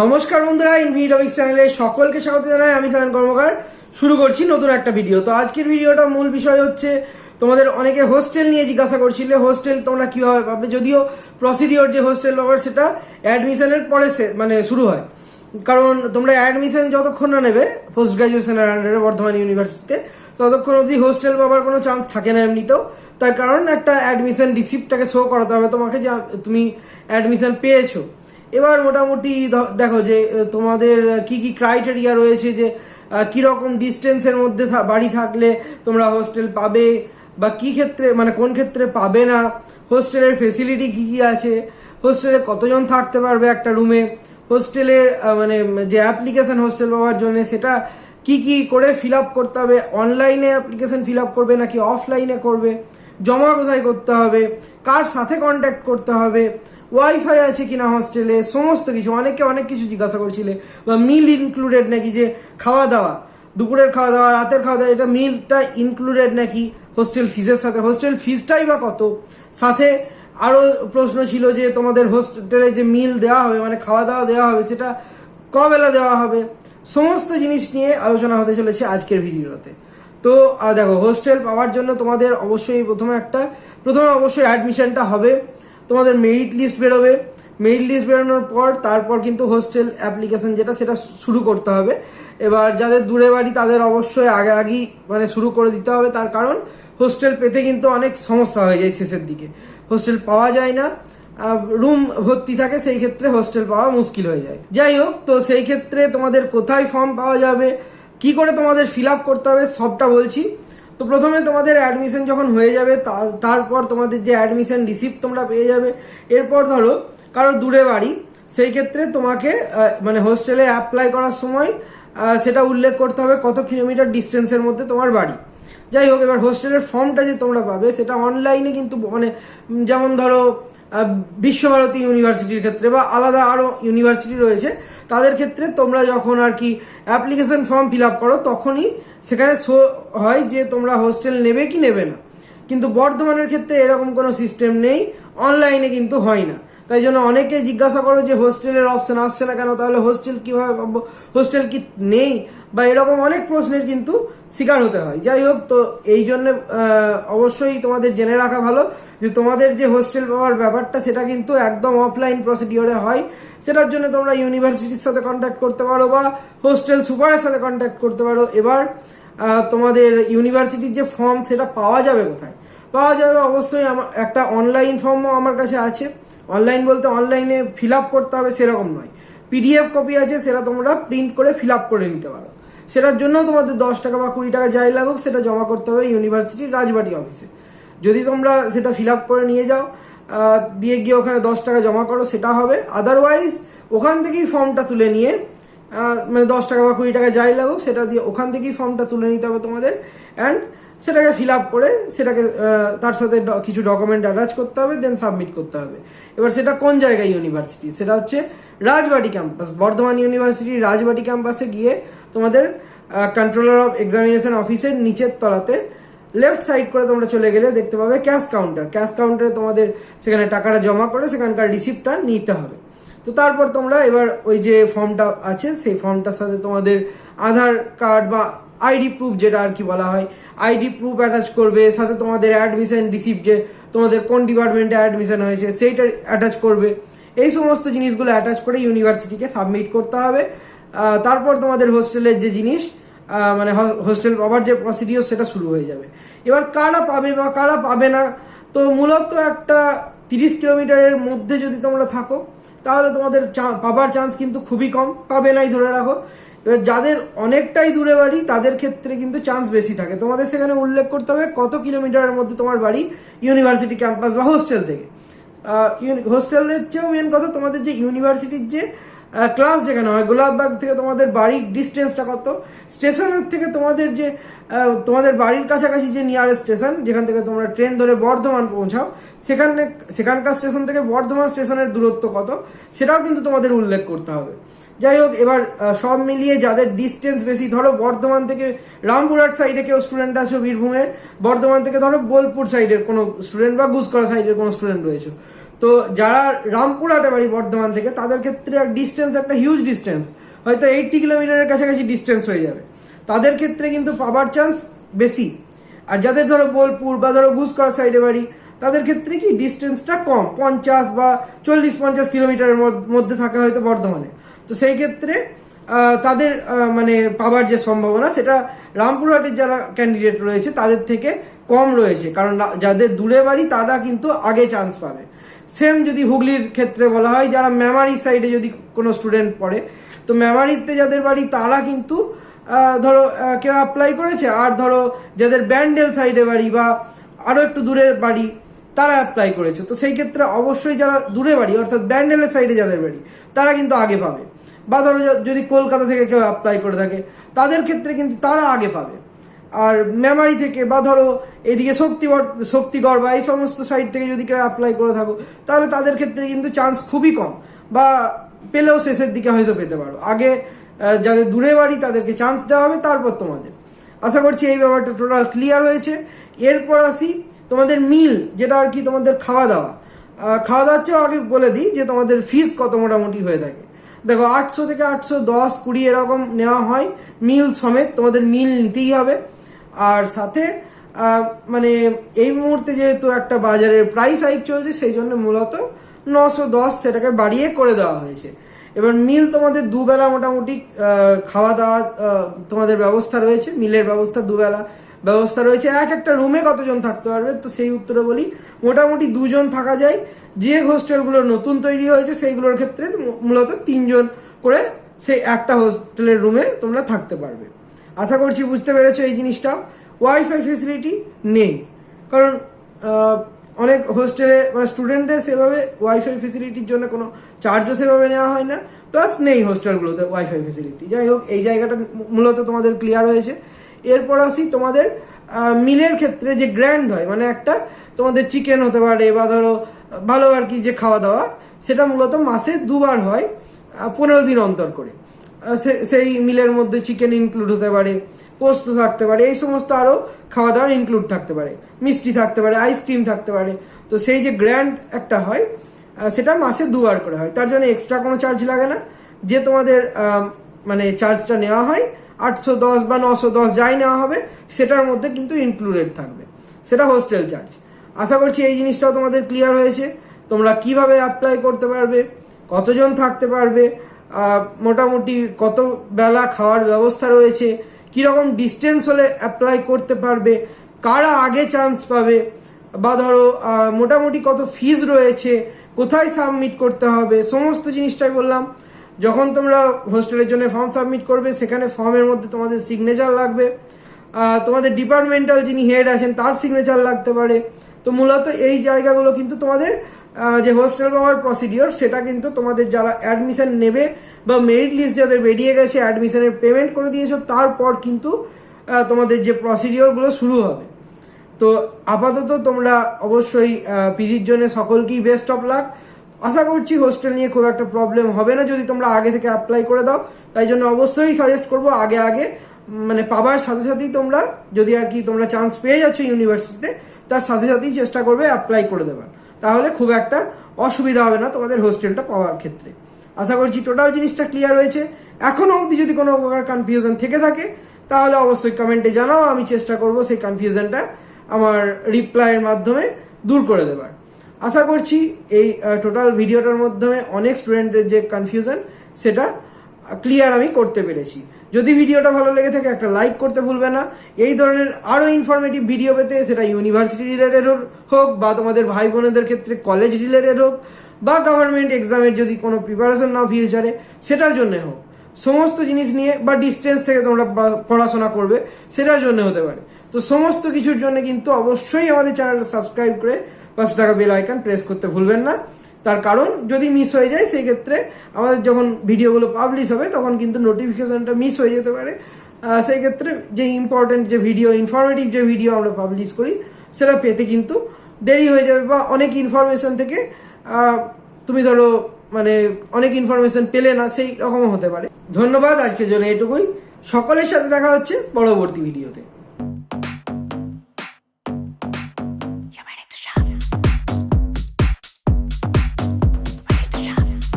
নমস্কার বন্ধুরা ইনভিডমিক চ্যানেলে সকলকে স্বাগত জানাই। আমি সায়ন কর্মকার। শুরু করছি নতুন একটা ভিডিও তো আজকের ভিডিওটা মূল বিষয় হচ্ছে, তোমাদের অনেকে হোস্টেল নিয়ে জিজ্ঞাসা করছিলে হোস্টেল তোমরা কীভাবে পাবে? যদিও প্রসিডিওর যে হোস্টেল পাবার সেটা অ্যাডমিশনের পরে মানে শুরু হয়। কারণ তোমরা অ্যাডমিশন যতক্ষণ না নেবে পোস্ট গ্রাজুয়েশনের আন্ডারে বর্ধমান ইউনিভার্সিটিতে ততক্ষণ অবধি হোস্টেল পাবার কোনো চান্স থাকে না এমনিতেও। তার কারণ একটা অ্যাডমিশন রিসিপ্টটাকে শো করাতে হবে। তোমাকে যে তুমি অ্যাডমিশন পেয়েছ। এবার মোটামুটি দেখো যে তোমাদের কি কি ক্রাইটেরিয়া রয়েছে যে কীরকম ডিস্টেন্সের মধ্যে বাড়ি থাকলে তোমরা হোস্টেল পাবে, বা কি ক্ষেত্রে মানে কোন ক্ষেত্রে পাবে না হোস্টেলের ফেসিলিটি কি কি আছে হোস্টেলে কতজন থাকতে পারবে একটা রুমে হোস্টেলের মানে যে অ্যাপ্লিকেশন হোস্টেল পাওয়ার জন্য, সেটা কি কি করে ফিল আপ করতে হবে অনলাইনে অ্যাপ্লিকেশন ফিল আপ করবে নাকি অফলাইনে করবে, জমা কোথায় করতে হবে, কার সাথে কন্ট্যাক্ট করতে হবে ওয়াইফাই আছে কিনা হোস্টেলে সমস্ত কিছু। অনেকে অনেক কিছু জিজ্ঞাসা করছিলে। বা মিল ইনক্লুডেড নাকি যে খাওয়া দাওয়া দুপুরের খাওয়া দাওয়া রাতের খাওয়া দাওয়া এটা মিলটা ইনক্লুডেড নাকি হোস্টেল ফিজের সাথে? হোস্টেল ফিজটাই বা কত? সাথে আরও প্রশ্ন ছিল যে তোমাদের হোস্টেলে যে মিল দেওয়া হবে মানে খাওয়া দাওয়া দেওয়া হবে, সেটা কবেলা দেওয়া হবে? সমস্ত জিনিস নিয়ে আলোচনা হতে চলেছে আজকের ভিডিওতে। তো দেখো হোস্টেল পাওয়ার জন্য তোমাদের অবশ্যই প্রথমে একটা, প্রথমে অবশ্যই অ্যাডমিশনটা হবে। তোমাদের মেরিট লিস্ট বেরোবে। মেরিট লিস্ট বেরোনোর পর তারপর কিন্তু হোস্টেল অ্যাপ্লিকেশন যেটা, সেটা শুরু করতে হবে। এবার যাদের দূরে বাড়ি, তাদের অবশ্যই আগে আগেই মানে শুরু করে দিতে হবে। তার কারণ হোস্টেল পেতে কিন্তু অনেক সমস্যা হয়ে যায় শেষের দিকে। হোস্টেল পাওয়া যায় না। রুম ভর্তি থাকে, সেই ক্ষেত্রে হোস্টেল পাওয়া মুশকিল হয়ে যায়। যাই হোক, তো সেই ক্ষেত্রে তোমাদের কোথায় ফর্ম পাওয়া যাবে, কি করে তোমাদের ফিল করতে হবে, সবটা বলছি। তো প্রথমে তোমাদের অ্যাডমিশন যখন হয়ে যাবে তারপর তোমাদের যে অ্যাডমিশন রিসিপ্ট তোমরা পেয়ে যাবে। এরপর ধরো, কারও দূরে বাড়ি, সেই ক্ষেত্রে তোমাকে মানে হোস্টেলে অ্যাপ্লাই করার সময় সেটা উল্লেখ করতে হবে কত কিলোমিটার ডিস্টেন্সের মধ্যে তোমার বাড়ি। যাই হোক, এবার হোস্টেলের ফর্মটা যে তোমরা পাবে, সেটা অনলাইনে কিন্তু মানে যেমন ধরো বিশ্বভারতী ইউনিভার্সিটির ক্ষেত্রে বা আলাদা আরও ইউনিভার্সিটি রয়েছে, তাদের ক্ষেত্রে তোমরা যখন আর কি অ্যাপ্লিকেশন ফর্ম ফিল আপ করো, তখনই সেখানে শো হয় যে তোমরা হোস্টেল নেবে কি নেবে না। কিন্তু বর্ধমানের ক্ষেত্রে এরকম কোনো সিস্টেম নেই অনলাইনে কিন্তু হয় না। তাই জন্য অনেকে জিজ্ঞাসা করো যে হোস্টেলের অপশন আসছে না কেন, তাহলে হোস্টেল কীভাবে পাবো হোস্টেল কি নেই? বা এরকম অনেক প্রশ্নের কিন্তু শিকার হতে হয়। যাই হোক, তো এই জন্য অবশ্যই তোমাদের জেনে রাখা ভালো যে তোমাদের যে হোস্টেল পাওয়ার ব্যাপারটা, সেটা কিন্তু একদম অফলাইন প্রসিডিওরে হয়। সেটার জন্য তোমরা ইউনিভার্সিটির সাথে কন্ট্যাক্ট করতে পারো বা হোস্টেল সুপারের সাথে কন্ট্যাক্ট করতে পারো। এবার তোমাদের ইউনিভার্সিটির যে ফর্ম সেটা পাওয়া যাবে কোথায়? পাওয়া যাবে অবশ্যই আমার একটা অনলাইন ফর্মও আমার কাছে আছে। অনলাইন বলতে অনলাইনে ফিল আপ করতে হবে সেরকম নয়। পিডিএফ কপি আছে, সেটা তোমরা প্রিন্ট করে ফিল আপ করে নিতে পারো। সেটার জন্য তোমাদের দশ টাকা বা কুড়ি টাকা যাই লাগুক, সেটা জমা করতে হবে ইউনিভার্সিটির রাজবাড়ি অফিসে যদি তোমরা সেটা ফিল আপ করে নিয়ে যাও দিয়ে গিয়ে ওখানে দশ টাকা জমা করো, সেটা হবে। আদারওয়াইজ ওখান থেকেই ফর্মটা তুলে নিয়ে মানে দশ টাকা বা কুড়ি টাকা যাই লাগুক, সেটা দিয়ে ওখান থেকেই ফর্মটা তুলে নিতে হবে তোমাদের। অ্যান্ড সেটাকে ফিল আপ করে, সেটাকে তার সাথে কিছু ডকুমেন্ট অ্যাটাচ করতে হবে দেন সাবমিট করতে হবে। এবার সেটা কোন জায়গায় ইউনিভার্সিটি সেটা হচ্ছে রাজবাড়ি ক্যাম্পাস বর্ধমান ইউনিভার্সিটির রাজবাড়ি ক্যাম্পাসে গিয়ে তোমাদের কন্ট্রোলার অফ এক্সামিনেশন অফিসের নিচের তলাতে লেফট সাইড করে তোমরা চলে গেলে দেখতে পাবে ক্যাশ কাউন্টার ক্যাশ কাউন্টারে তোমাদের সেখানে টাকাটা জমা করে সেখানকার রিসিপ্টটা নিতে হবে। তো তারপর তোমরা এবার ওই যে ফর্মটা আছে, সেই ফর্মটার সাথে তোমাদের আধার কার্ড বা আইডি প্রুফ যেটা আর কি বলা হয় আইডি প্রুফ অ্যাটাচ করবে, সাথে তোমাদের অ্যাডমিশন রিসিপ্ট যে তোমাদের কোন ডিপার্টমেন্টে অ্যাডমিশন হয়েছে, সেইটা অ্যাটাচ করবে। এই সমস্ত জিনিসগুলো অ্যাটাচ করে ইউনিভার্সিটিকে সাবমিট করতে হবে। তারপর তোমাদের হোস্টেলের যে জিনিস মানে হোস্টেল পাবার যে প্রসিডিওর সেটা শুরু হয়ে যাবে। এবার কারা পাবে বা কারা পাবে না, তো মূলত একটা তিরিশ কিলোমিটারের মধ্যে যদি তোমরা থাকো, তাহলে তোমাদের পাবার চান্স কিন্তু খুবই কম। পাবে নাই ধরে রাখো। এবার যাদের অনেকটাই দূরে বাড়ি, তাদের ক্ষেত্রে কিন্তু চান্স বেশি থাকে। তোমাদের সেখানে উল্লেখ করতে হবে কত কিলোমিটারের মধ্যে তোমার বাড়ি ইউনিভার্সিটি ক্যাম্পাস বা হোস্টেল থেকে। হোস্টেলের চেয়েও মেন কথা তোমাদের যে ইউনিভার্সিটির যে ক্লাস যেখানে হয়, গোলাপবাগ থেকে তোমাদের বাড়ির ডিস্টেন্সটা কত স্টেশনের থেকে তোমাদের যে তোমাদের বাড়ির কাছাকাছি যে নিয়ারেস্ট স্টেশন যেখান থেকে তোমরা ট্রেন ধরে বর্ধমান পৌঁছাও, সেখানে, সেখানকার স্টেশন থেকে বর্ধমান স্টেশনের দূরত্ব কত, সেটাও কিন্তু তোমাদের উল্লেখ করতে হবে। যাই হোক, এবার সব মিলিয়ে যাদের ডিস্টেন্স বেশি, ধরো বর্ধমান থেকে রামপুরহাট সাইডে কেউ স্টুডেন্ট আছো, বীরভূমের, বর্ধমান থেকে ধরো বোলপুর সাইডের কোনো স্টুডেন্ট বা গুসকরা সাইডের কোনো স্টুডেন্ট রয়েছে। তো যারা রামপুরহাটে বাড়ি বর্ধমান থেকে, তাদের ক্ষেত্রে ডিস্টেন্স একটা হিউজ ডিস্টেন্স হয়তো এইটটি কিলোমিটারের কাছাকাছি ডিস্টেন্স হয়ে যাবে। তাদের ক্ষেত্রে কিন্তু পাবার চান্স বেশি। আর যাদের ধরো বোলপুর বা ধরো গুসকরা সাইডে বাড়ি, তাদের ক্ষেত্রে কি ডিস্টেন্সটা কম, পঞ্চাশ বা চল্লিশ, পঞ্চাশ কিলোমিটারের মধ্যে থাকে হয়তো বর্ধমানে। তো সেই ক্ষেত্রে তাদের মানে পাবার যে সম্ভাবনা, সেটা রামপুরহাটের যারা ক্যান্ডিডেট রয়েছে, তাদের থেকে কম রয়েছে। কারণ যাদের দূরে বাড়ি, তারা কিন্তু আগে চান্স পাবে। সেম যদি হুগলির ক্ষেত্রে বলা হয়, যারা মেমারি সাইডে যদি কোনো স্টুডেন্ট পড়ে তো মেমারিতে যাদের বাড়ি, তারা কিন্তু ধরো কেউ অ্যাপ্লাই করেছে, আর ধরো, যাদের ব্যান্ডেল সাইডে বাড়ি বা আরও একটু দূরে বাড়ি, তারা অ্যাপ্লাই করেছে। তো সেই ক্ষেত্রে অবশ্যই যারা দূরে বাড়ি, অর্থাৎ ব্যান্ডেলের সাইডে যাদের বাড়ি, তারা কিন্তু আগে পাবে। বা ধরো যদি কলকাতা থেকে কেউ অ্যাপ্লাই করে থাকে, তাদের ক্ষেত্রে কিন্তু তারা আগে পাবে। আর মেমারি থেকে বা ধরো, এদিকে শক্তিগড় শক্তিগড় বা এই সমস্ত সাইড থেকে যদি কেউ অ্যাপ্লাই করে থাকো, তাহলে তাদের ক্ষেত্রে কিন্তু চান্স খুবই কম। বা পেলেও শেষের দিকে হয়তো পেতে পারো। আগে যাদের দূরে বাড়ি তাদেরকে চান্স দেওয়া হবে, তারপর তোমাদের। আশা করছি এই ব্যাপারটা টোটাল ক্লিয়ার হয়েছে। এরপর আসি তোমাদের মিল যেটা আর কি তোমাদের খাওয়া দাওয়া। খাওয়া দাওয়ার চেয়েও আগে বলে দিই যে তোমাদের ফিস কত মোটামুটি হয়ে থাকে। দেখো, আটশো থেকে আটশো দশ, কুড়ি এরকম নেওয়া হয় মিল সমেত। তোমাদের মিল নিতেই হবে। আর সাথে মানে এই মুহূর্তে যেহেতু একটা বাজারের প্রাইস হাইক চলছে, সেই জন্য মূলত নশো দশ সেটাকে বাড়িয়ে করে দেওয়া হয়েছে। এবার মিল তোমাদের দুবেলা মোটামুটি খাওয়া দাওয়া তোমাদের ব্যবস্থা রয়েছে, মিলের ব্যবস্থা দুবেলা ব্যবস্থা রয়েছে। এক একটা রুমে কতজন থাকতে পারবে? তো সেই উত্তরে বলি, মোটামুটি দুজন থাকা যায়। যে হোস্টেলগুলো নতুন তৈরি হয়েছে, সেইগুলোর ক্ষেত্রে মূলত তিনজন করে সেই একটা হোস্টেলের রুমে তোমরা থাকতে পারবে। আশা করছি বুঝতে পেরেছ এই জিনিসটা। ওয়াইফাই ফেসিলিটি নেই। কারণ অনেক হোস্টেলে মানে স্টুডেন্টদের সেভাবে ওয়াইফাই ফেসিলিটির জন্য কোনো চার্জও সেভাবে নেওয়া হয় না। প্লাস নেই হোস্টেলগুলোতে ওয়াইফাই ফেসিলিটি যাই হোক, এই জায়গাটা মূলত তোমাদের ক্লিয়ার হয়েছে। এরপর আসি তোমাদের মিলের ক্ষেত্রে যে গ্র্যান্ড হয় মানে একটা তোমাদের চিকেন হতে পারে বা ধরো ভালো আর কি যে খাওয়া দাওয়া, সেটা মূলত মাসে দুবার হয় পনেরো দিন অন্তর করে। সেই মিলের মধ্যে চিকেন ইনক্লুড হতে পারে। পোস্ত থাকতে পারে, এই সমস্ত আরও খাওয়া দাওয়া ইনক্লুড থাকতে পারে, মিষ্টি থাকতে পারে আইসক্রিম থাকতে পারে। তো সেই যে গ্র্যান্ড একটা হয় সেটা মাসে দুবার করে হয়। তার জন্য এক্সট্রা কোনো চার্জ লাগে না। যে তোমাদের মানে চার্জটা নেওয়া হয়, আটশো দশ বা নশো দশ যাই নেওয়া হবে, সেটার মধ্যে কিন্তু ইনক্লুডেড থাকবে। সেটা হোস্টেল চার্জ আশা করছি এই জিনিসটাও তোমাদের ক্লিয়ার হয়েছে। তোমরা কীভাবে অ্যাপ্লাই করতে পারবে, কতজন থাকতে পারবে মোটামুটি কত বেলা খাওয়ার ব্যবস্থা রয়েছে কীরকম ডিস্টেন্স হলে অ্যাপ্লাই করতে পারবে, কারা আগে চান্স পাবে, বা ধরো মোটামুটি কত ফিজ রয়েছে, কোথায় সাবমিট করতে হবে, সমস্ত জিনিসটাই বললাম। যখন তোমরা হোস্টেলের জন্য ফর্ম সাবমিট করবে, সেখানে ফর্মের মধ্যে তোমাদের সিগনেচার লাগবে। তোমাদের ডিপার্টমেন্টাল যিনি হেড আছেন, তার সিগনেচার লাগতে পারে। তো মূলত এই জায়গাগুলো কিন্তু তোমাদের যে হোস্টেল পাওয়ার প্রসিডিওর সেটা কিন্তু তোমাদের যারা অ্যাডমিশন নেবে বা মেরিট লিস্ট যাদের বেরিয়ে গেছে অ্যাডমিশনের পেমেন্ট করে দিয়েছ, তারপর কিন্তু তোমাদের যে প্রসিডিওরগুলো শুরু হবে। তো আপাতত তোমরা অবশ্যই পিজির জন্য সকলকেই বেস্ট অফ লাক আশা করছি হোস্টেল নিয়ে খুব একটা প্রবলেম হবে না, যদি তোমরা আগে থেকে অ্যাপ্লাই করে দাও। তাই জন্য অবশ্যই সাজেস্ট করব আগে আগে মানে পাবার সাথে সাথেই তোমরা, যদি আর কি তোমরা চান্স পেয়ে যাচ্ছ ইউনিভার্সিটিতে তার সাথে সাথেই চেষ্টা করবে অ্যাপ্লাই করে দেবার। তাহলে খুব একটা অসুবিধা হবে না তোমাদের হোস্টেলটা পাওয়ার ক্ষেত্রে। আশা করছি টোটাল জিনিসটা ক্লিয়ার হয়েছে। এখনও অবধি যদি কোনো প্রকার কনফিউশন থেকে থাকে, তাহলে অবশ্যই কমেন্টে জানাও, আমি চেষ্টা করব সেই কনফিউশনটা আমার রিপ্লাইয়ের মাধ্যমে দূর করে দেবার। আশা করছি এই টোটাল ভিডিওটার মাধ্যমে অনেক স্টুডেন্টদের যে কনফিউশন সেটা ক্লিয়ার আমি করতে পেরেছি। যদি ভিডিওটা ভালো লেগে থাকে, একটা লাইক করতে ভুলবে না। এই ধরনের আরও ইনফরমেটিভ ভিডিও পেতে সেটা ইউনিভার্সিটি রিলেটেড হোক বা তোমাদের ভাই বোনেদের ক্ষেত্রে কলেজ রিলেটেড হোক, বা গভর্নমেন্ট এক্সামের যদি কোনো প্রিপারেশন নাও ফিউচারে সেটার জন্য হোক। সমস্ত জিনিস নিয়ে বা ডিস্টেন্স থেকে তোমরা পড়াশোনা করবে, সেটার জন্য হতে পারে। তো সমস্ত কিছুর জন্য কিন্তু অবশ্যই আমাদের চ্যানেলটা সাবস্ক্রাইব করে পাশে থাকা বেল আইকন প্রেস করতে ভুলবেন না। তার কারণ যদি মিস হয়ে যায়, সেই ক্ষেত্রে আমাদের যখন ভিডিওগুলো পাবলিশ হবে, তখন কিন্তু নোটিফিকেশনটা মিস হয়ে যেতে পারে। সেই ক্ষেত্রে যে ইম্পর্টেন্ট যে ভিডিও ইনফরমেটিভ যে ভিডিও আমরা পাবলিশ করি, সেটা পেতে কিন্তু দেরি হয়ে যাবে বা অনেক ইনফরমেশন থেকে তুমি ধরো মানে অনেক ইনফরমেশন পেলে না, সেই রকমও হতে পারে। ধন্যবাদ, আজকের জন্য এটুকুই। সকলের সাথে দেখা হচ্ছে পরবর্তী ভিডিওতে